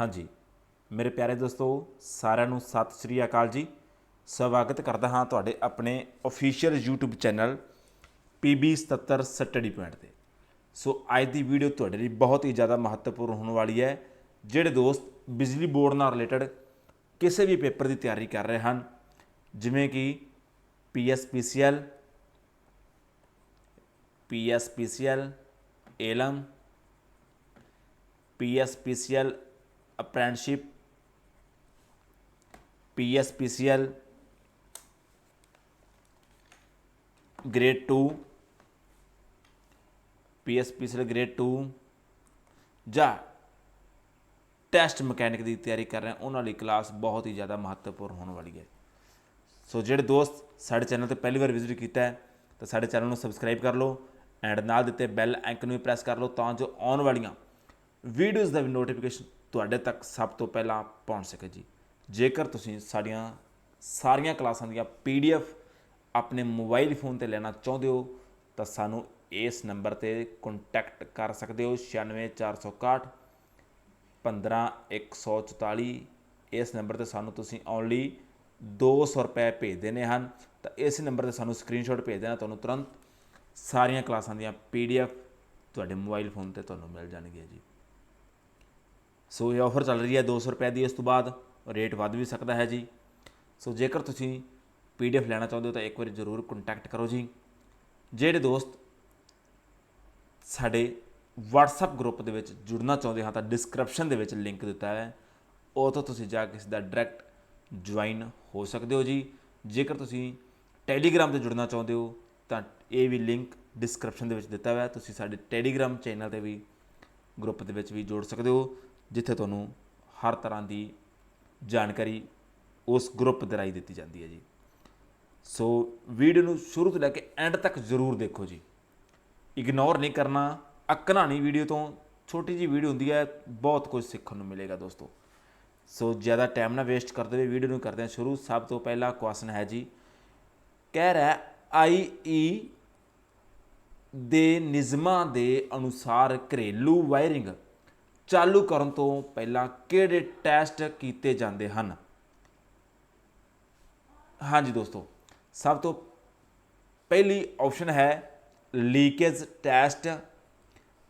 ਹਾਂਜੀ। ਮੇਰੇ ਪਿਆਰੇ ਦੋਸਤੋ, ਸਾਰਿਆਂ ਨੂੰ ਸਤਿ ਸ੍ਰੀ ਅਕਾਲ ਜੀ। ਸਵਾਗਤ ਕਰਦਾ ਹਾਂ ਤੁਹਾਡੇ ਆਪਣੇ official YouTube channel PB77 study point ਤੇ। ਸੋ ਅੱਜ ਦੀ ਵੀਡੀਓ ਤੁਹਾਡੇ ਲਈ ਬਹੁਤ ਹੀ ਜ਼ਿਆਦਾ ਮਹੱਤਵਪੂਰਨ ਹੋਣ ਵਾਲੀ ਹੈ। ਜਿਹੜੇ ਦੋਸਤ ਬਿਜਲੀ ਬੋਰਡ ਨਾਲ ਰਿਲੇਟਡ ਕਿਸੇ ਵੀ ਪੇਪਰ ਦੀ ਤਿਆਰੀ ਕਰ ਰਹੇ ਹਨ, ਜਿਵੇਂ ਕਿ PSPCL PSPCL ALM PSPCL apprenticeship PSPCL grade 2 PSPCL grade 2 ਜਾਂ ਟੈਸਟ ਮਕੈਨਿਕ ਦੀ ਤਿਆਰੀ ਕਰ ਰਹੇ ਉਹਨਾਂ ਲਈ ਕਲਾਸ ਬਹੁਤ ਹੀ ਜ਼ਿਆਦਾ ਮਹੱਤਵਪੂਰਨ ਹੋਣ ਵਾਲੀ ਹੈ। ਸੋ ਜਿਹੜੇ ਦੋਸਤ ਸਾਡੇ ਚੈਨਲ ਤੇ ਪਹਿਲੀ ਵਾਰ ਵਿਜ਼ਿਟ ਕੀਤਾ ਹੈ, ਤਾਂ ਸਾਡੇ ਚੈਨਲ ਨੂੰ ਸਬਸਕ੍ਰਾਈਬ ਕਰ ਲਓ ਐਂਡ ਨਾਲ ਦਿੱਤੇ ਬੈਲ ਆਈਕਨ ਨੂੰ ਵੀ ਪ੍ਰੈਸ ਕਰ ਲਓ ਤਾਂ ਜੋ ਆਉਣ ਵਾਲੀਆਂ ਵੀਡੀਓਜ਼ ਦਾ ਵੀ ਨੋਟੀਫਿਕੇਸ਼ਨ ਤੁਹਾਡੇ ਤੱਕ ਸਭ ਤੋਂ ਪਹਿਲਾਂ ਪਹੁੰਚ ਸਕੇ ਜੀ। ਜੇਕਰ ਤੁਸੀਂ ਸਾਡੀਆਂ ਸਾਰੀਆਂ ਕਲਾਸਾਂ ਦੀਆਂ ਪੀਡੀਐਫ ਆਪਣੇ ਮੋਬਾਈਲ ਫੋਨ ਤੇ ਲੈਣਾ ਚਾਹੁੰਦੇ ਹੋ, ਤਾਂ ਸਾਨੂੰ ਇਸ ਨੰਬਰ ਤੇ ਕੰਟੈਕਟ ਕਰ ਸਕਦੇ ਹੋ 96461 15144 ਇਸ ਨੰਬਰ ਤੇ ਸਾਨੂੰ ਤੁਸੀਂ ਓਨਲੀ 200 ਰੁਪਏ ਭੇਜ ਦੇਣੇ ਹਨ। ਤਾਂ ਇਸ ਨੰਬਰ ਤੇ ਸਾਨੂੰ ਸਕਰੀਨਸ਼ਾਟ ਭੇਜ ਦੇਣਾ, ਤੁਹਾਨੂੰ ਤੁਰੰਤ ਸਾਰੀਆਂ ਕਲਾਸਾਂ ਦੀਆਂ ਪੀਡੀਐਫ ਤੁਹਾਡੇ ਮੋਬਾਈਲ ਫੋਨ ਤੇ ਤੁਹਾਨੂੰ ਮਿਲ ਜਾਣਗੀਆਂ ਜੀ। ਸੋ ਇਹ ਆਫਰ ਚੱਲ ਰਹੀ ਹੈ 200 ਰੁਪਏ ਦੀ ਉਸ ਤੋਂ ਬਾਅਦ ਰੇਟ ਵੱਧ ਵੀ ਸਕਦਾ ਹੈ ਜੀ। ਸੋ ਜੇਕਰ ਤੁਸੀਂ ਪੀਡੀਐਫ ਲੈਣਾ ਚਾਹੁੰਦੇ ਹੋ ਤਾਂ ਇੱਕ ਵਾਰੀ ਜ਼ਰੂਰ ਕੰਟੈਕਟ ਕਰੋ ਜੀ। ਜਿਹੜੇ ਦੋਸਤ ਸਾਡੇ WhatsApp ਗਰੁੱਪ ਦੇ ਵਿੱਚ ਜੁੜਨਾ ਚਾਹੁੰਦੇ ਹਾਂ ਤਾਂ ਡਿਸਕ੍ਰਿਪਸ਼ਨ ਦੇ ਵਿੱਚ ਲਿੰਕ ਦਿੱਤਾ ਹੈ। ਉਹ ਤੋਂ ਤੁਸੀਂ ਜਾ ਕੇ ਸਿੱਧਾ ਡਾਇਰੈਕਟ ਜੁਆਇਨ ਹੋ ਸਕਦੇ ਹੋ ਜੀ। ਜੇਕਰ ਤੁਸੀਂ ਟੈਲੀਗ੍ਰਾਮ ਤੇ ਜੁੜਨਾ ਚਾਹੁੰਦੇ ਹੋ ਤਾਂ ਇਹ ਵੀ ਲਿੰਕ ਡਿਸਕ੍ਰਿਪਸ਼ਨ ਦੇ ਵਿੱਚ ਦਿੱਤਾ ਹੋਇਆ ਹੈ। ਤੁਸੀਂ ਸਾਡੇ ਟੈਲੀਗ੍ਰਾਮ ਚੈਨਲ ਤੇ ਵੀ ਗਰੁੱਪ ਦੇ ਵਿੱਚ ਵੀ ਜੋੜ ਸਕਦੇ ਹੋ। ਜਿੱਥੇ ਤੁਹਾਨੂੰ ਹਰ ਤਰ੍ਹਾਂ ਦੀ ਜਾਣਕਾਰੀ ਉਸ ਗਰੁੱਪ ਦੇ ਰਾਹੀਂ ਦਿੱਤੀ ਜਾਂਦੀ ਹੈ ਜੀ। ਸੋ ਵੀਡੀਓ ਨੂੰ ਸ਼ੁਰੂ ਤੋਂ ਲੈ ਕੇ ਐਂਡ ਤੱਕ ਜ਼ਰੂਰ ਦੇਖੋ ਜੀ। ਇਗਨੋਰ ਨਹੀਂ ਕਰਨਾ ਅੱਕਣਾ ਨਹੀਂ ਵੀਡੀਓ ਤੋਂ ਛੋਟੀ ਜੀ ਵੀਡੀਓ ਹੁੰਦੀ ਹੈ, ਬਹੁਤ ਕੁਝ ਸਿੱਖਣ ਨੂੰ ਮਿਲੇਗਾ ਦੋਸਤੋ। ਸੋ ਜ਼ਿਆਦਾ ਟਾਈਮ ਨਾ ਵੇਸਟ ਕਰਦੇ ਹੋਏ ਵੀਡੀਓ ਨੂੰ ਕਰਦੇ ਹਾਂ ਸ਼ੁਰੂ। ਸਭ ਤੋਂ ਪਹਿਲਾ ਕੁਐਸਚਨ ਹੈ ਜੀ, ਕਹਿ ਰਿਹਾ ਆਈ ਈ ਦੇ ਨਿਯਮਾਂ ਦੇ ਅਨੁਸਾਰ ਘਰੇਲੂ ਵਾਇਰਿੰਗ ਚਾਲੂ ਕਰਨ ਤੋਂ ਪਹਿਲਾਂ ਕਿਹੜੇ ਟੈਸਟ ਕੀਤੇ ਜਾਂਦੇ ਹਨ? ਹਾਂਜੀ ਦੋਸਤੋ, ਸਭ ਤੋਂ ਪਹਿਲੀ ਆਪਸ਼ਨ ਹੈ ਲੀਕੇਜ ਟੈਸਟ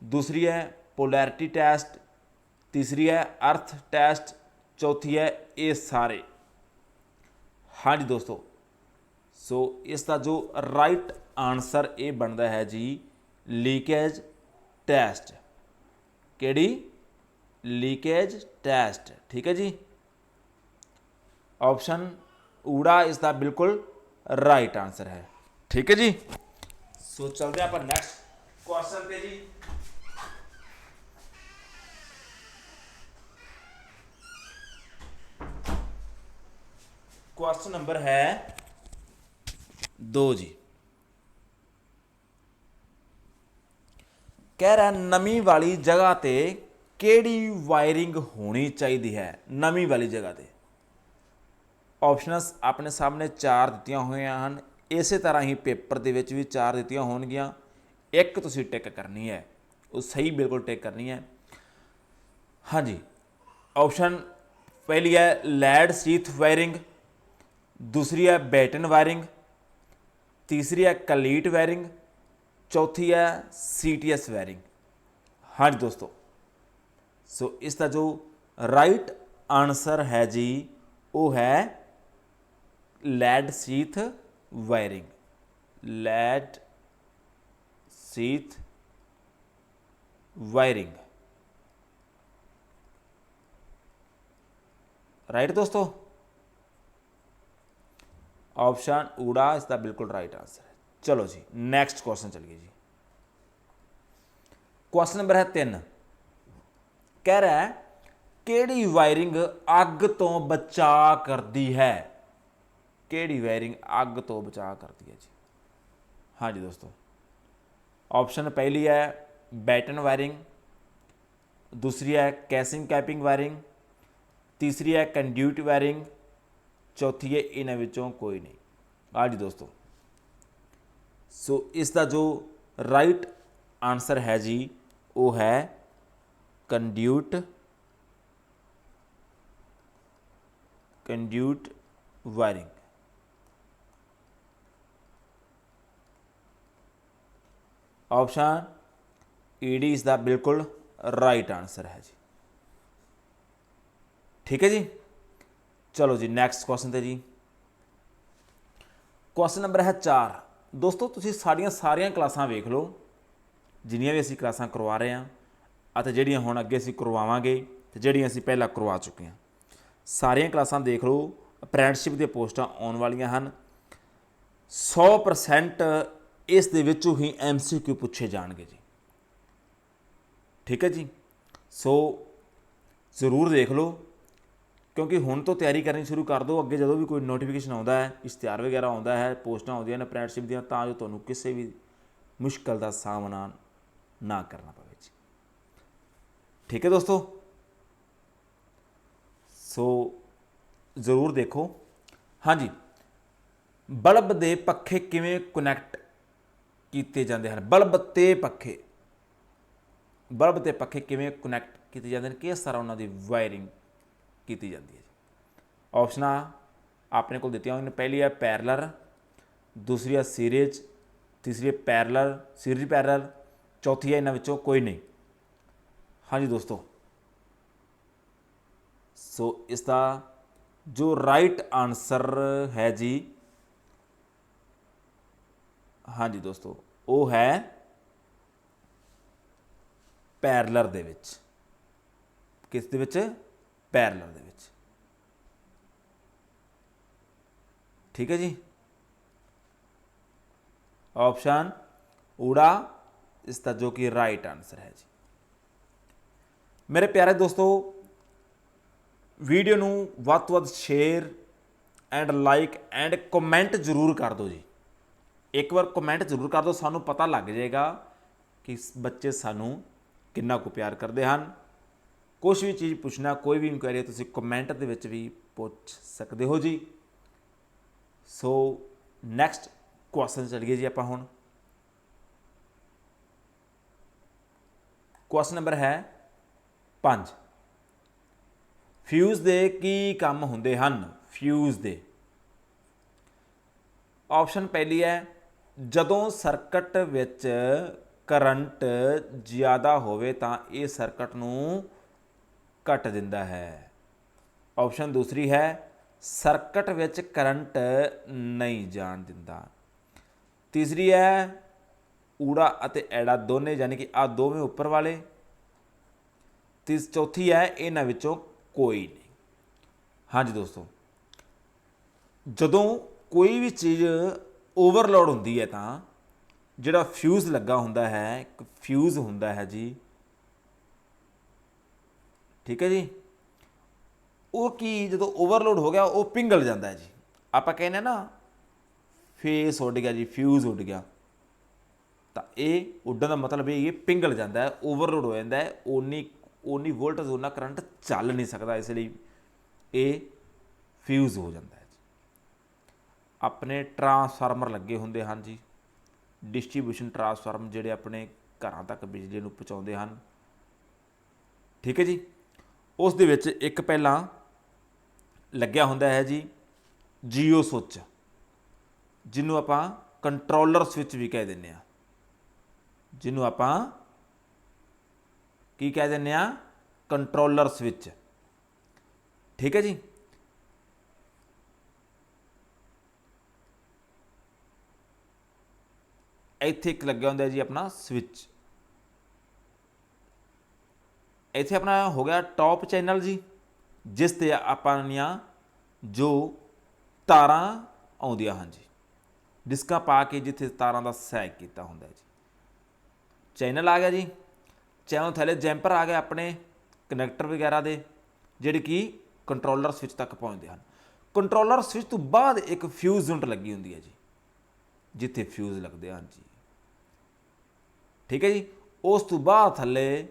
ਦੂਸਰੀ ਹੈ ਪੋਲੈਰਿਟੀ ਟੈਸਟ ਤੀਸਰੀ ਹੈ ਅਰਥ ਟੈਸਟ ਚੌਥੀ ਹੈ ਇਹ ਸਾਰੇ। ਹਾਂਜੀ ਦੋਸਤੋ, ਸੋ ਇਸ ਦਾ ਜੋ ਰਾਈਟ ਆਨਸਰ ਇਹ ਬਣਦਾ ਹੈ ਜੀ ਲੀਕੇਜ ਟੈਸਟ ਕਿਹੜੀ? ਲੀਕੇਜ ਟੈਸਟ ਠੀਕ ਹੈ ਜੀ ਆਪਸ਼ਨ ਊੜਾ ਇਸ ਦਾ ਬਿਲਕੁਲ ਰਾਈਟ ਆਨਸਰ ਹੈ ਠੀਕ ਹੈ ਜੀ ਸੋ ਚਲਦੇ ਆਪਾਂ ਨੈਕਸਟ ਕੁਐਸਚਨ ਤੇ ਜੀ ਕੁਐਸਚਨ ਨੰਬਰ ਹੈ 2 ਜੀ ਕਹਿ ਰਿਹਾ ਨਮੀ ਵਾਲੀ ਜਗ੍ਹਾ ਤੇ ਕਿਹੜੀ ਵਾਇਰਿੰਗ ਹੋਣੀ ਚਾਹੀਦੀ ਹੈ ਨਵੀਂ ਵਾਲੀ ਜਗ੍ਹਾ ਤੇ? ਆਪਸ਼ਨਸ ਆਪਣੇ ਸਾਹਮਣੇ ਚਾਰ ਦਿੱਤੀਆਂ ਹੋਈਆਂ ਹਨ। ਇਸੇ ਤਰ੍ਹਾਂ ਹੀ ਪੇਪਰ ਦੇ ਵਿੱਚ ਵੀ ਚਾਰ ਦਿੱਤੀਆਂ ਹੋਣਗੀਆਂ। ਇੱਕ ਤੁਸੀਂ ਟਿਕ ਕਰਨੀ ਹੈ। ਉਹ ਸਹੀ ਬਿਲਕੁਲ ਟਿਕ ਕਰਨੀ ਹੈ। ਹਾਂਜੀ। ਆਪਸ਼ਨ ਪਹਿਲੀ ਹੈ ਲੈਡ ਸੀਥ ਵਾਇਰਿੰਗ। ਦੂਸਰੀ ਹੈ ਬੈਟਨ ਵਾਇਰਿੰਗ। ਤੀਸਰੀ ਹੈ ਕਲੀਟ ਵਾਇਰਿੰਗ। ਚੌਥੀ ਹੈ ਸੀਟੀਐਸ ਵਾਇਰਿੰਗ। ਹਾਂਜੀ ਦੋਸਤੋ ਸੋ ਇਸ ਦਾ ਜੋ ਰਾਈਟ ਆਨਸਰ ਹੈ ਜੀ ਉਹ ਹੈ lead sheath wiring lead sheath wiring right ਦੋਸਤੋ ਆਪਸ਼ਨ ਊੜਾ ਇਸ ਦਾ ਬਿਲਕੁਲ ਰਾਈਟ ਆਨਸਰ ਹੈ ਚਲੋ ਜੀ ਨੈਕਸਟ ਕੁਐਸਚਨ ਚਲੀਏ ਜੀ ਕੁਐਸਚਨ ਨੰਬਰ ਹੈ 3 ਕਹਿ ਰਿਹਾ ਹੈ, ਕਿਹੜੀ ਵਾਇਰਿੰਗ ਅੱਗ ਤੋਂ ਬਚਾ ਕਰਦੀ ਹੈ? ਕਿਹੜੀ ਵਾਇਰਿੰਗ ਅੱਗ ਤੋਂ ਬਚਾ ਕਰਦੀ ਹੈ ਜੀ? ਹਾਂਜੀ ਦੋਸਤੋ ਆਪਸ਼ਨ ਪਹਿਲੀ ਹੈ ਬੈਟਨ ਵਾਇਰਿੰਗ, ਦੂਸਰੀ ਹੈ ਕੈਸਿੰਗ ਕੈਪਿੰਗ ਵਾਇਰਿੰਗ, ਤੀਸਰੀ ਹੈ ਕੰਡਿਊਟ ਵਾਇਰਿੰਗ, ਚੌਥੀ ਹੈ ਇਹਨਾਂ ਵਿੱਚੋਂ ਕੋਈ ਨਹੀਂ। ਹਾਂਜੀ ਦੋਸਤੋ, ਸੋ ਇਸ ਦਾ ਜੋ ਰਾਈਟ ਆਨਸਰ ਹੈ ਜੀ, ਉਹ ਹੈ ਕੰਡਿਊਟ ਕੰਡਿਊਟ ਵਾਇਰਿੰਗ। ਆਪਸ਼ਨ ਈਡੀ ਇਸ ਦਾ ਬਿਲਕੁਲ ਰਾਈਟ ਆਨਸਰ ਹੈ ਜੀ। ਠੀਕ ਹੈ ਜੀ? ਚਲੋ ਜੀ ਨੈਕਸਟ ਕੁਐਸਚਨ ਤੇ ਜੀ। ਕੁਐਸਚਨ ਨੰਬਰ ਹੈ 4 ਦੋਸਤੋ, ਤੁਸੀਂ ਸਾਡੀਆਂ ਸਾਰੀਆਂ ਕਲਾਸਾਂ ਵੇਖ ਲਓ, ਜਿੰਨੀਆਂ ਵੀ ਅਸੀਂ ਕਲਾਸਾਂ ਕਰਵਾ ਰਹੇ ਹਾਂ ਅਤੇ ਜਿਹੜੀਆਂ ਹੁਣ ਅੱਗੇ ਅਸੀਂ ਕਰਵਾਵਾਂਗੇ ਤੇ ਜਿਹੜੀਆਂ ਅਸੀਂ ਪਹਿਲਾਂ ਕਰਵਾ ਚੁੱਕੇ ਹਾਂ। ਸਾਰੀਆਂ ਕਲਾਸਾਂ ਦੇਖ ਲਓ ਅਪ੍ਰੈਂਟਿਸਸ਼ਿਪ ਦੀਆਂ ਪੋਸਟਾਂ ਆਉਣ ਵਾਲੀਆਂ ਹਨ। 100% ਇਸ ਦੇ ਵਿੱਚੋਂ ਹੀ ਐਮਸੀਕਿਊ ਪੁੱਛੇ ਜਾਣਗੇ ਜੀ। ਠੀਕ ਹੈ ਜੀ? ਸੋ ਜ਼ਰੂਰ ਦੇਖ ਲਓ, ਕਿਉਂਕਿ ਹੁਣ ਤੋਂ ਤਿਆਰੀ ਕਰਨੀ ਸ਼ੁਰੂ ਕਰ ਦਿਓ। ਅੱਗੇ ਜਦੋਂ ਵੀ ਕੋਈ ਨੋਟੀਫਿਕੇਸ਼ਨ ਆਉਂਦਾ ਹੈ, ਇਸ਼ਤਿਹਾਰ ਵਗੈਰਾ ਆਉਂਦਾ ਹੈ, ਪੋਸਟਾਂ ਆਉਂਦੀਆਂ ਨੇ ਅਪ੍ਰੈਂਟਿਸਸ਼ਿਪ ਦੀਆਂ, ਤਾਂ ਜੋ ਤੁਹਾਨੂੰ ਕਿਸੇ ਵੀ ਮੁਸ਼ਕਲ ਦਾ ਸਾਹਮਣਾ ਨਾ ਕਰਨਾ ਪਵੇ। ਠੀਕ ਹੈ ਦੋਸਤੋ ਸੋ ਜ਼ਰੂਰ ਦੇਖੋ ਹਾਂਜੀ ਬਲਬ ਦੇ ਪੱਖੇ ਕਿਵੇਂ ਕਨੈਕਟ ਕੀਤੇ ਜਾਂਦੇ ਹਨ ਬਲਬ ਤੇ ਪੱਖੇ ਬਲਬ ਤੇ ਪੱਖੇ ਕਿਵੇਂ ਕਨੈਕਟ ਕੀਤੇ ਜਾਂਦੇ ਨੇ ਕਿਸ ਤਰ੍ਹਾਂ ਉਹਨਾਂ ਦੀ ਵਾਇਰਿੰਗ ਕੀਤੀ ਜਾਂਦੀ ਹੈ ਜੀ ਆਪਸ਼ਨਾਂ ਆਪਣੇ ਕੋਲ ਦਿੱਤੀਆਂ ਹੋਈਆਂ ਨੇ ਪਹਿਲੀ ਹੈ ਪੈਰਲਰ ਦੂਸਰੀ ਹੈ ਸੀਰੀਜ਼ ਤੀਸਰੀ ਹੈ ਪੈਰਲਰ ਸੀਰੀਜ਼ ਪੈਰਲਰ ਚੌਥੀ ਹੈ ਇਹਨਾਂ ਵਿੱਚੋਂ ਕੋਈ ਨਹੀਂ ਹਾਂਜੀ ਦੋਸਤੋ। ਸੋ ਇਸ ਦਾ ਜੋ ਰਾਈਟ ਆਨਸਰ ਹੈ ਜੀ, ਹਾਂਜੀ ਦੋਸਤੋ, ਉਹ ਹੈ ਪੈਰਲਰ ਦੇ ਵਿੱਚ। ਕਿਸ ਦੇ ਵਿੱਚ? ਪੈਰਲਰ ਦੇ ਵਿੱਚ। ਠੀਕ ਹੈ ਜੀ? ਆਪਸ਼ਨ ਊੜਾ, ਇਸ ਦਾ ਜੋ ਕਿ ਰਾਈਟ ਆਨਸਰ ਹੈ ਜੀ। ਮੇਰੇ ਪਿਆਰੇ ਦੋਸਤੋ ਵੀਡੀਓ ਨੂੰ ਵੱਧ ਤੋਂ ਵੱਧ share and like and comment ਜ਼ਰੂਰ ਕਰ ਦਿਓ ਜੀ। ਇੱਕ ਵਾਰ ਕਮੈਂਟ ਜ਼ਰੂਰ ਕਰ ਦਿਓ, ਸਾਨੂੰ ਪਤਾ ਲੱਗ ਜਾਏਗਾ ਕਿ ਬੱਚੇ ਸਾਨੂੰ ਕਿੰਨਾ ਕੁ ਪਿਆਰ ਕਰਦੇ ਹਨ। ਕੁਝ ਵੀ ਚੀਜ਼ ਪੁੱਛਣਾ, ਕੋਈ ਵੀ ਇਨਕੁਆਇਰੀ ਤੁਸੀਂ ਕਮੈਂਟ ਦੇ ਵਿੱਚ ਵੀ ਪੁੱਛ ਸਕਦੇ ਹੋ ਜੀ। ਸੋ ਨੈਕਸਟ ਕੁਐਸਚਨ ਚਲੀਏ ਜੀ ਆਪਾਂ ਹੁਣ। ਕੁਐਸਚਨ ਨੰਬਰ ਹੈ 5 ਫਿਊਜ਼ ਦੇ ਕੀ ਕੰਮ ਹੁੰਦੇ ਹਨ? ਫਿਊਜ਼ ਦੇ। ਆਪਸ਼ਨ ਪਹਿਲੀ ਹੈ, ਜਦੋਂ ਸਰਕਟ ਵਿੱਚ ਕਰੰਟ ਜ਼ਿਆਦਾ ਹੋਵੇ ਤਾਂ ਇਹ ਸਰਕਟ ਨੂੰ ਕੱਟ ਦਿੰਦਾ ਹੈ। ਆਪਸ਼ਨ ਦੂਸਰੀ ਹੈ ਸਰਕਟ ਵਿੱਚ ਕਰੰਟ ਨਹੀਂ ਜਾਣ ਦਿੰਦਾ। ਤੀਸਰੀ ਹੈ, ਊੜਾ ਅਤੇ ਐੜਾ ਦੋਨੇ, ਯਾਨੀ ਕਿ ਆ ਦੋਵੇਂ ਉੱਪਰ ਵਾਲੇ। ਤੀਸ, ਚੌਥੀ ਹੈ, ਇਹਨਾਂ ਵਿੱਚੋਂ ਕੋਈ ਨਹੀਂ। ਹਾਂਜੀ ਦੋਸਤੋ, ਜਦੋਂ ਕੋਈ ਵੀ ਚੀਜ਼ ਓਵਰਲੋਡ ਹੁੰਦੀ ਹੈ ਤਾਂ ਜਿਹੜਾ ਫਿਊਜ਼ ਲੱਗਾ ਹੁੰਦਾ ਹੈ, ਇੱਕ ਫਿਊਜ਼ ਹੁੰਦਾ ਹੈ ਜੀ। ਠੀਕ ਹੈ ਜੀ? ਉਹ ਕੀ ਜਦੋਂ ਓਵਰਲੋਡ ਹੋ ਗਿਆ, ਉਹ ਪਿੰਗਲ ਜਾਂਦਾ ਹੈ ਜੀ। ਆਪਾਂ ਕਹਿੰਦੇ ਨਾ ਫੇਸ ਉੱਡ ਗਿਆ ਜੀ ਫਿਊਜ਼ ਉੱਡ ਗਿਆ। ਤਾਂ ਇਹ ਉੱਡਣ ਦਾ ਮਤਲਬ ਇਹ ਹੈ ਪਿੰਗਲ ਜਾਂਦਾ ਹੈ ਓਵਰਲੋਡ ਹੋ ਜਾਂਦਾ ਹੈ, ਓਨੀ ਓਨੀ ਵੋਲਟੇਜ ਉਹਨਾਂ ਕਰੰਟ ਚੱਲ ਨਹੀਂ ਸਕਦਾ, ਇਸ ਲਈ ਇਹ ਫਿਊਜ਼ ਹੋ ਜਾਂਦਾ ਹੈ ਆਪਣੇ ਟਰਾਂਸਫਾਰਮਰ ਲੱਗੇ ਹੁੰਦੇ ਹਨ ਜੀ। ਡਿਸਟ੍ਰੀਬਿਊਸ਼ਨ ਟਰਾਂਸਫਾਰਮ ਜਿਹੜੇ ਆਪਣੇ ਘਰਾਂ ਤੱਕ ਬਿਜਲੀ ਨੂੰ ਪਹੁੰਚਾਉਂਦੇ ਹਨ। ਠੀਕ ਹੈ ਜੀ? ਉਸ ਦੇ ਵਿੱਚ ਇੱਕ ਪਹਿਲਾਂ ਲੱਗਿਆ ਹੁੰਦਾ ਹੈ ਜੀ, ਜੀਓ ਸੁੱਚ ਜਿਹਨੂੰ ਆਪਾਂ ਕੰਟਰੋਲਰ ਸਵਿਚ ਵੀ ਕਹਿ ਦਿੰਦੇ ਆ ਜਿਹਨੂੰ ਆਪਾਂ ਕੀ ਕਹਿ ਦਿੰਦੇ ਆ? ਕੰਟਰੋਲਰ ਸਵਿਚ ਠੀਕ ਹੈ ਜੀ? ਇੱਥੇ ਇੱਕ ਲੱਗਿਆ ਹੁੰਦਾ ਜੀ ਆਪਣਾ ਸਵਿਚ ਇੱਥੇ ਆਪਣਾ ਹੋ ਗਿਆ ਟੌਪ ਚੈਨਲ ਜੀ, ਜਿਸ ਤੇ ਆਪਾਂ ਨੀਆਂ ਜੋ ਤਾਰਾਂ ਆਉਂਦੀਆਂ ਹਨ ਜੀ। ਡਿਸਕਾਂ ਪਾ ਕੇ ਜਿੱਥੇ ਤਾਰਾਂ ਦਾ ਸੈਕ ਕੀਤਾ ਹੁੰਦਾ ਜੀ। ਚੈਨਲ ਆ ਗਿਆ ਜੀ। ਚੈਨਲ ਥੱਲੇ ਜੈਂਪਰ ਆ ਗਏ ਆਪਣੇ ਕਨੈਕਟਰ ਵਗੈਰਾ ਦੇ, ਜਿਹੜੇ ਕਿ ਕੰਟਰੋਲਰ ਸਵਿਚ ਤੱਕ ਪਹੁੰਚਦੇ ਹਨ। ਕੰਟਰੋਲਰ ਸਵਿਚ ਤੋਂ ਬਾਅਦ ਇੱਕ ਫਿਊਜ਼ ਯੂਨਿਟ ਲੱਗੀ ਹੁੰਦੀ ਹੈ ਜੀ, ਜਿੱਥੇ ਫਿਊਜ਼ ਲੱਗਦੇ ਹਨ ਜੀ। ਠੀਕ ਹੈ ਜੀ? ਉਸ ਤੋਂ ਬਾਅਦ ਥੱਲੇ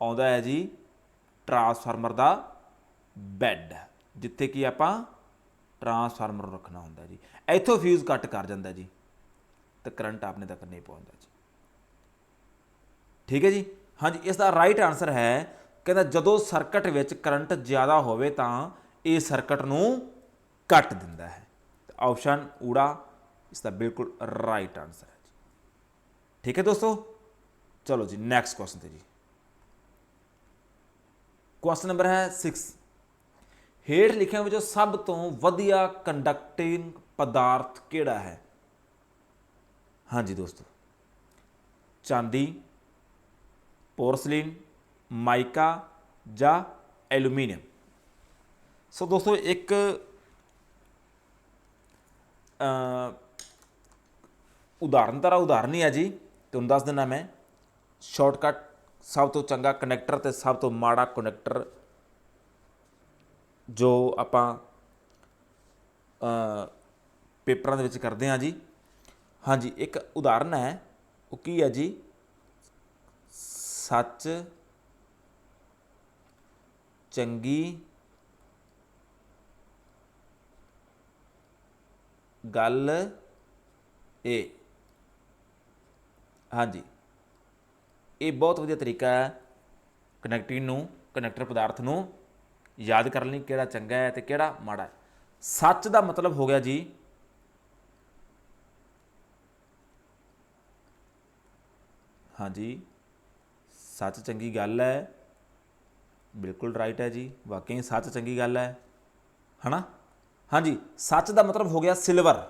ਆਉਂਦਾ ਹੈ ਜੀ ਟਰਾਂਸਫਾਰਮਰ ਦਾ ਬੈੱਡ ਜਿੱਥੇ ਕਿ ਆਪਾਂ ਟਰਾਂਸਫਾਰਮਰ ਨੂੰ ਰੱਖਣਾ ਹੁੰਦਾ ਜੀ। ਇੱਥੋਂ ਫਿਊਜ਼ ਕੱਟ ਕਰ ਜਾਂਦਾ ਜੀ, ਤੇ ਕਰੰਟ ਆਪਣੇ ਤੱਕ ਨਹੀਂ ਪਹੁੰਚਦਾ ਜੀ। ਠੀਕ ਹੈ ਜੀ? ਹਾਂਜੀ ਇਸ ਦਾ ਰਾਈਟ ਆਨਸਰ ਹੈ, ਕਹਿੰਦਾ ਜਦੋਂ ਸਰਕਟ ਵਿੱਚ ਕਰੰਟ ਜ਼ਿਆਦਾ ਹੋਵੇ ਤਾਂ ਇਹ ਸਰਕਟ ਨੂੰ ਕੱਟ ਦਿੰਦਾ ਹੈ। ਆਪਸ਼ਨ ਊੜਾ ਇਸ ਦਾ ਬਿਲਕੁਲ ਰਾਈਟ ਆਨਸਰ ਹੈ ਜੀ। ਠੀਕ ਹੈ ਦੋਸਤੋ? ਚਲੋ ਜੀ ਨੈਕਸਟ ਕੁਐਸਚਨ ਤੇ ਜੀ। ਕੁਐਸਚਨ ਨੰਬਰ ਹੈ 6 ਹੇਠ ਲਿਖਿਆਂ ਵਿੱਚੋਂ ਸਭ ਤੋਂ ਵਧੀਆ ਕੰਡਕਟਿੰਗ ਪਦਾਰਥ ਕਿਹੜਾ ਹੈ? ਹਾਂਜੀ ਦੋਸਤੋ, ਚਾਂਦੀ ਪੋਰਸਲਿਨ, ਮਾਈਕਾ ਜਾਂ ਐਲੂਮੀਨੀਅਮ। ਸੋ ਦੋਸਤੋ, ਇੱਕ ਉਦਾਹਰਨ ਤਰ੍ਹਾਂ ਉਦਾਹਰਨ ਹੀ ਹੈ ਜੀ ਤੁਹਾਨੂੰ ਦੱਸ ਦਿੰਦਾ ਮੈਂ। ਸ਼ਾਰਟਕਟ ਸਭ ਤੋਂ ਚੰਗਾ ਕਨੈਕਟਰ ਤੇ ਸਭ ਤੋਂ ਮਾੜਾ ਕਨੈਕਟਰ ਜੋ ਆਪਾਂ ਪੇਪਰਾਂ ਦੇ ਵਿੱਚ ਕਰਦੇ ਹਾਂ ਜੀ। ਹਾਂਜੀ, ਇੱਕ ਉਦਾਹਰਨ ਹੈ, ਉਹ ਕੀ ਹੈ ਜੀ? ਸੱਚ, ਚੰਗੀ, ਗੱਲ, ਏ। ਹਾਂਜੀ। ਇਹ ਬਹੁਤ ਵਧੀਆ ਤਰੀਕਾ ਹੈ ਕਨੈਕਟਿੰਗ ਨੂੰ ਕਨੈਕਟਰ ਪਦਾਰਥ ਨੂੰ ਯਾਦ ਕਰਨ ਲਈ ਕਿਹੜਾ ਚੰਗਾ ਹੈ ਤੇ ਕਿਹੜਾ ਮਾੜਾ ਹੈ। ਸੱਚ ਦਾ ਮਤਲਬ ਹੋ ਗਿਆ ਜੀ ਹਾਂਜੀ। ਸੱਚ ਚੰਗੀ ਗੱਲ ਹੈ। ਬਿਲਕੁਲ ਰਾਈਟ ਹੈ ਜੀ। ਵਾਕਈ ਸੱਚ ਚੰਗੀ ਗੱਲ ਹੈ। ਹਨਾ? ਹਾਂਜੀ, ਸੱਚ ਦਾ ਮਤਲਬ ਹੋ ਗਿਆ ਸਿਲਵਰ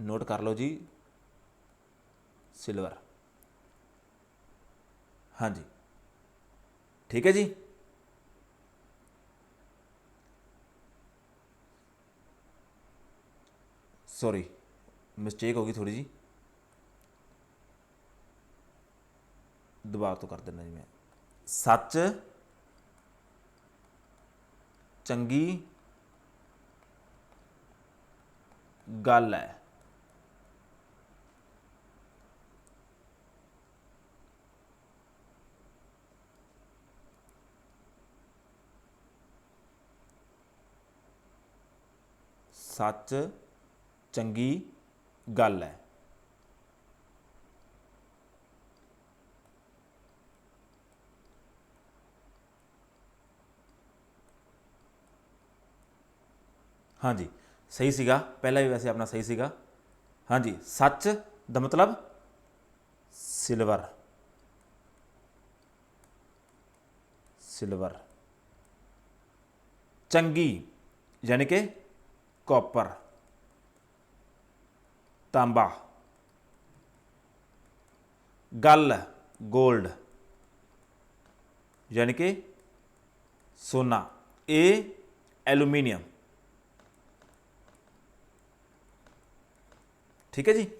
ਨੋਟ ਕਰ ਲਓ ਜੀ। ਸਿਲਵਰ ਹਾਂਜੀ। ਠੀਕ ਹੈ ਜੀ? ਸੌਰੀ ਮਿਸਟੇਕ ਹੋ ਗਈ ਥੋੜੀ ਜੀ। ਦੁਬਾਰਾ ਤੋਂ ਕਰ ਦਿੰਦਾ ਜੀ ਮੈਂ ਸੱਚ ਚੰਗੀ ਗੱਲ ਹੈ ਸੱਚ ਚੰਗੀ ਗੱਲ ਹੈ ਹਾਂਜੀ ਸਹੀ ਸੀਗਾ ਪਹਿਲਾਂ ਵੀ ਵੈਸੇ ਆਪਣਾ ਸਹੀ ਸੀਗਾ ਹਾਂਜੀ ਸੱਚ ਦਾ ਮਤਲਬ ਸਿਲਵਰ ਸਿਲਵਰ ਚੰਗੀ ਯਾਨੀ ਕਿ ਕਾਪਰ ਤਾਂਬਾ ਗੱਲ 골ਡ ਯਾਨੀ ਕਿ ਸੋਨਾ ਇਹ ਐਲੂਮੀਨੀਅਮ ਠੀਕ ਹੈ ਜੀ?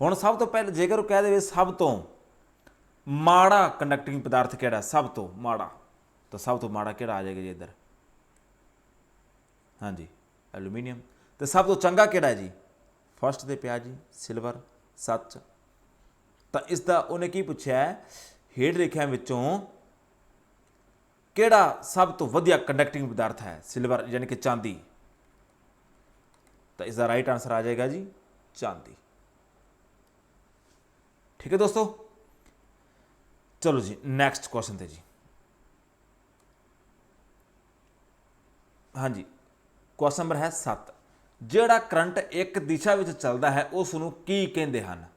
ਹੁਣ ਸਭ ਤੋਂ ਪਹਿਲਾਂ ਜੇਕਰ ਉਹ ਕਹਿ ਦੇਵੇ ਸਭ ਤੋਂ ਮਾੜਾ ਕੰਡਕਟਿੰਗ ਪਦਾਰਥ ਕਿਹੜਾ? ਸਭ ਤੋਂ ਮਾੜਾ। ਤਾਂ ਸਭ ਤੋਂ ਮਾੜਾ ਕਿਹੜਾ ਆ ਜਾਏਗਾ ਜੀ ਇੱਧਰ? ਹਾਂਜੀ ਐਲੂਮੀਨੀਅਮ ਤੇ ਸਭ ਤੋਂ ਚੰਗਾ ਕਿਹੜਾ ਹੈ ਜੀ? ਫਸਟ ਤੇ ਪਿਆ ਜੀ ਸਿਲਵਰ ਸੱਚ। ਤਾਂ ਇਸ ਦਾ ਉਹਨੇ ਕੀ ਪੁੱਛਿਆ ਹੈ? ਹੇਠ ਲਿਖਿਆਂ ਵਿੱਚੋਂ ਕਿਹੜਾ ਸਭ ਤੋਂ ਵਧੀਆ ਕੰਡਕਟਿੰਗ ਪਦਾਰਥ ਹੈ? ਸਿਲਵਰ ਯਾਨੀ ਕਿ ਚਾਂਦੀ। ਤਾਂ ਇਸ ਦਾ ਰਾਈਟ ਆਨਸਰ ਆ ਜਾਏਗਾ ਜੀ। ਚਾਂਦੀ। ਠੀਕ ਹੈ ਦੋਸਤੋ? ਚਲੋ ਜੀ ਨੈਕਸਟ ਕੁਐਸਚਨ ਤੇ ਜੀ। ਹਾਂਜੀ ਕੁਐਸਚਨ ਨੰਬਰ ਹੈ 7 ਜਿਹੜਾ ਕਰੰਟ ਇੱਕ ਦਿਸ਼ਾ ਵਿੱਚ ਚੱਲਦਾ ਹੈ ਉਸ ਨੂੰ ਕੀ ਕਹਿੰਦੇ ਹਨ?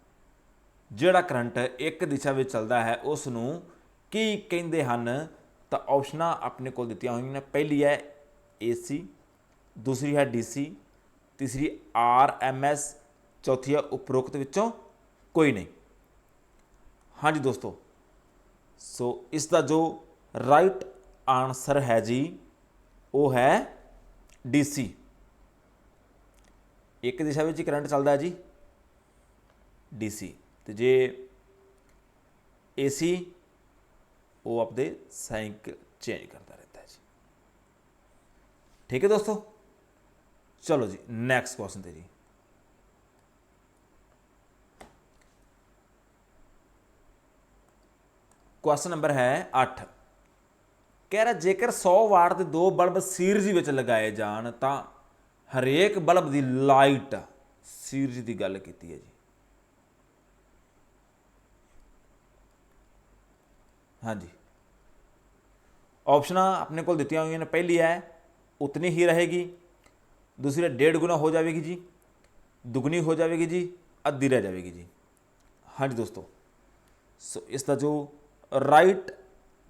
ਜਿਹੜਾ ਕਰੰਟ ਇੱਕ ਦਿਸ਼ਾ ਵਿੱਚ ਚੱਲਦਾ ਹੈ ਉਸ ਨੂੰ ਕੀ ਕਹਿੰਦੇ ਹਨ? ਤਾਂ ਆਪਸ਼ਨਾਂ ਆਪਣੇ ਕੋਲ ਦਿੱਤੀਆਂ ਹੋਈਆਂ ਨੇ। ਪਹਿਲੀ ਹੈ AC ਦੂਸਰੀ ਹੈ DC ਤੀਸਰੀ RMS ਚੌਥੀ ਆ ਉਪਰੋਕਤ ਵਿੱਚੋਂ ਕੋਈ ਨਹੀਂ। ਹਾਂਜੀ ਦੋਸਤੋ, ਸੋ ਇਸ ਦਾ ਜੋ ਰਾਈਟ ਆਨਸਰ ਹੈ ਜੀ, ਉਹ ਹੈ DC ਇੱਕ ਦਿਸ਼ਾ ਵਿੱਚ ਹੀ ਕਰੰਟ ਚੱਲਦਾ ਹੈ ਜੀ DC ਤੇ ਜੇ AC ਉਹ ਆਪਦੇ ਸਾਈਕਲ ਚੇਂਜ ਕਰਦਾ ਰਹਿੰਦਾ ਹੈ ਜੀ। ਠੀਕ ਹੈ ਦੋਸਤੋ? ਚਲੋ ਜੀ ਨੈਕਸਟ ਕੁਐਸਚਨ ਤੇ ਜੀ। ਕੁਐਸਚਨ ਨੰਬਰ ਹੈ 8 ਕਹਿ ਰਿਹਾ, ਜੇਕਰ 100 ਵਾਟ ਦੇ ਦੋ ਬਲਬ ਸੀਰੀਜ਼ ਵਿੱਚ ਲਗਾਏ ਜਾਣ, ਤਾਂ ਹਰੇਕ ਬਲਬ ਦੀ ਲਾਈਟ ਸੀਰੀਜ਼ ਦੀ ਗੱਲ ਕੀਤੀ ਹੈ ਜੀ। ਹਾਂਜੀ। ਆਪਸ਼ਨਾਂ ਆਪਣੇ ਕੋਲ ਦਿੱਤੀਆਂ ਹੋਈਆਂ ਨੇ। ਪਹਿਲੀ ਹੈ, ਉਤਨੀ ਹੀ ਰਹੇਗੀ। ਦੂਸਰੀ ਹੈ, ਡੇਢ ਗੁਣਾ ਹੋ ਜਾਵੇਗੀ ਜੀ। ਦੁਗਣੀ ਹੋ ਜਾਵੇਗੀ ਜੀ, ਅੱਧੀ ਰਹਿ ਜਾਵੇਗੀ ਜੀ। ਹਾਂਜੀ ਦੋਸਤੋ, ਸੋ ਇਸ ਦਾ ਜੋ ਰਾਈਟ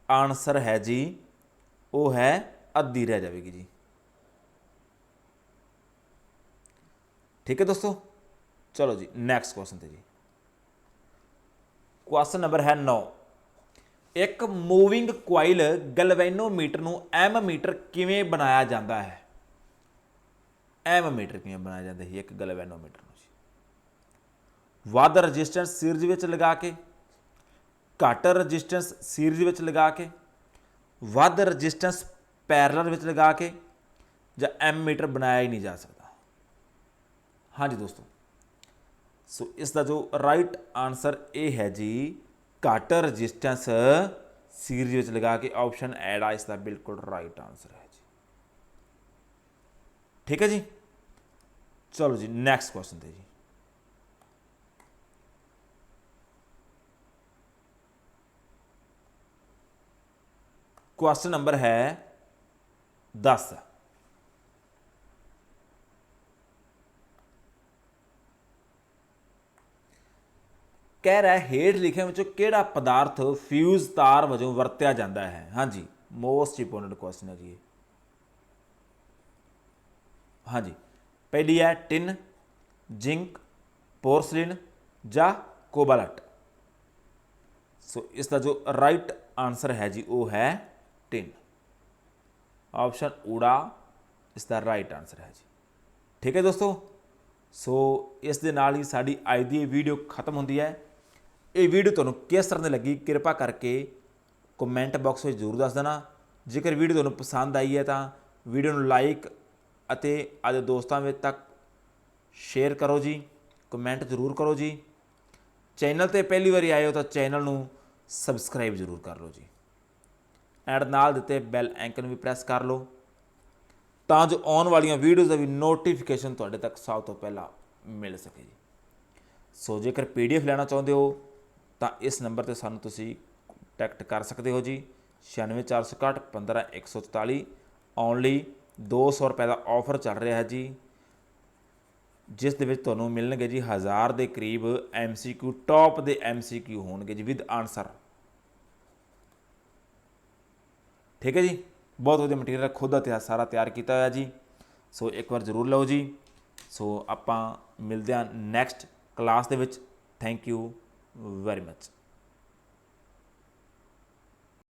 ਆਨਸਰ ਹੈ ਜੀ। ਉਹ ਹੈ ਅੱਧੀ ਰਹਿ ਜਾਵੇਗੀ ਜੀ। ਠੀਕ ਹੈ ਦੋਸਤੋ? ਚਲੋ ਜੀ ਨੈਕਸਟ ਕੁਐਸਚਨ ਤੇ ਜੀ। ਕੁਐਸਚਨ ਨੰਬਰ ਹੈ 9 ਇੱਕ ਮੂਵਿੰਗ ਕੁਆਇਲ ਗੈਲਵੇਨੋਮੀਟਰ ਨੂੰ ਐਮ ਮੀਟਰ ਕਿਵੇਂ ਬਣਾਇਆ ਜਾਂਦਾ ਹੈ? ਐਮ ਮੀਟਰ ਕਿਵੇਂ ਬਣਾਇਆ ਜਾਂਦਾ ਹੈ ਇੱਕ ਗੈਲਵੇਨੋਮੀਟਰ ਨੂੰ ਜੀ? ਵੱਧ ਰੈਜ਼ਿਸਟੈਂਸ ਸੀਰੀਜ਼ ਵਿੱਚ ਲਗਾ ਕੇ ਘੱਟ ਰੈਜ਼ਿਸਟੈਂਸ ਸੀਰੀਜ਼ ਵਿੱਚ ਲਗਾ ਕੇ, ਵੱਧ ਰੈਜ਼ਿਸਟੈਂਸ ਪੈਰਲਲ ਵਿੱਚ ਲਗਾ ਕੇ ਜਾਂ ਐਮ ਮੀਟਰ ਬਣਾਇਆ ਹੀ ਨਹੀਂ ਜਾ ਸਕਦਾ। ਹਾਂਜੀ ਦੋਸਤੋ, ਸੋ ਇਸ ਦਾ ਜੋ ਰਾਈਟ ਆਨਸਰ ਇਹ ਹੈ ਜੀ, ਘੱਟ ਰੈਜ਼ਿਸਟੈਂਸ ਸੀਰੀਜ਼ ਵਿੱਚ ਲਗਾ ਕੇ ਆਪਸ਼ਨ ਐਡ ਆ, ਇਸ ਦਾ ਬਿਲਕੁਲ ਰਾਈਟ ਆਨਸਰ ਹੈ ਜੀ। ਠੀਕ ਹੈ ਜੀ? ਚਲੋ ਜੀ ਨੈਕਸਟ ਕੁਐਸਚਨ ਤੇ ਜੀ। ਕੁਐਸਚਨ ਨੰਬਰ ਹੈ 10 ਕਹਿ ਰਿਹਾ ਹੇਠ ਲਿਖੇ ਵਿੱਚੋਂ ਕਿਹੜਾ ਪਦਾਰਥ ਫਿਊਜ਼ ਤਾਰ ਵਜੋਂ ਵਰਤਿਆ ਜਾਂਦਾ ਹੈ? ਹਾਂਜੀ ਮੋਸਟ ਇੰਪੋਰਟੈਂਟ ਕੁਐਸਚਨ ਹੈ ਜੀ ਇਹ। ਹਾਂਜੀ, ਪਹਿਲੀ ਹੈ ਟਿਨ ਜ਼ਿੰਕ ਪੋਰਸਲਿਨ ਜਾਂ ਕੋਬਾਲਟ ਸੋ ਇਸ ਦਾ ਜੋ ਰਾਈਟ ਆਨਸਰ ਹੈ ਜੀ, ਉਹ ਹੈ ਤਿੰਨ। ਆਪਸ਼ਨ ਊੜਾ ਇਸ ਦਾ ਰਾਈਟ ਆਨਸਰ ਹੈ ਜੀ। ਠੀਕ ਹੈ ਦੋਸਤੋ? ਸੋ ਇਸ ਦੇ ਨਾਲ ਹੀ ਸਾਡੀ ਅੱਜ ਦੀ ਇਹ ਵੀਡੀਓ ਖਤਮ ਹੁੰਦੀ ਹੈ। ਇਹ ਵੀਡੀਓ ਤੁਹਾਨੂੰ ਕਿਸ ਤਰ੍ਹਾਂ ਦੀ ਲੱਗੀ, ਕਿਰਪਾ ਕਰਕੇ ਕਮੈਂਟ ਬਾਕਸ ਵਿੱਚ ਜ਼ਰੂਰ ਦੱਸ ਦੇਣਾ। ਜੇਕਰ ਵੀਡੀਓ ਤੁਹਾਨੂੰ ਪਸੰਦ ਆਈ ਹੈ ਤਾਂ ਵੀਡੀਓ ਨੂੰ ਲਾਈਕ ਅਤੇ ਆਪਣੇ ਦੋਸਤਾਂ ਵਿੱਚ ਤੱਕ ਸ਼ੇਅਰ ਕਰੋ ਜੀ ਕਮੈਂਟ ਜ਼ਰੂਰ ਕਰੋ ਜੀ। ਚੈਨਲ ਤੇ ਪਹਿਲੀ ਵਾਰੀ ਆਏ ਹੋ ਤਾਂ ਚੈਨਲ ਨੂੰ ਸਬਸਕ੍ਰਾਈਬ ਜ਼ਰੂਰ ਕਰ ਲਓ ਜੀ। ਐਂਡ ਨਾਲ ਦਿੱਤੇ ਬੈਲ ਆਈਕਨ ਨੂੰ ਵੀ ਪ੍ਰੈਸ ਕਰ ਲਓ। ਤਾਂ ਜੋ ਆਉਣ ਵਾਲੀਆਂ ਵੀਡੀਓਜ਼ ਦਾ ਵੀ ਨੋਟੀਫਿਕੇਸ਼ਨ ਤੁਹਾਡੇ ਤੱਕ ਸਭ ਤੋਂ ਪਹਿਲਾਂ ਮਿਲ ਸਕੇ ਜੀ। ਸੋ ਜੇਕਰ ਪੀਡੀਐਫ ਲੈਣਾ ਚਾਹੁੰਦੇ ਹੋ, ਤਾਂ ਇਸ ਨੰਬਰ ਤੇ ਸਾਨੂੰ ਤੁਸੀਂ ਕੰਟੈਕਟ ਕਰ ਸਕਦੇ ਹੋ ਜੀ। 96461 15144 ਓਨਲੀ 200 ਰੁਪਏ ਦਾ ਆਫਰ ਚੱਲ ਰਿਹਾ ਹੈ ਜੀ। ਜਿਸ ਦੇ ਵਿੱਚ ਤੁਹਾਨੂੰ ਮਿਲਣਗੇ ਜੀ 1000 ਦੇ ਕਰੀਬ MCQ ਟੌਪ ਦੇ MCQ ਹੋਣਗੇ ਜੀ ਵਿਦ ਆਨਸਰ ਠੀਕ ਹੈ ਜੀ? ਬਹੁਤ ਵਧੀਆ ਮਟੀਰੀਅਲ ਖੁਦ ਦਾ ਤਿਆਰ ਸਾਰਾ ਤਿਆਰ ਕੀਤਾ ਹੋਇਆ ਜੀ। ਸੋ ਇੱਕ ਵਾਰ ਜ਼ਰੂਰ ਲਓ ਜੀ। ਸੋ ਆਪਾਂ ਮਿਲਦੇ ਹਾਂ ਨੈਕਸਟ ਕਲਾਸ ਦੇ ਵਿੱਚ। Thank you very much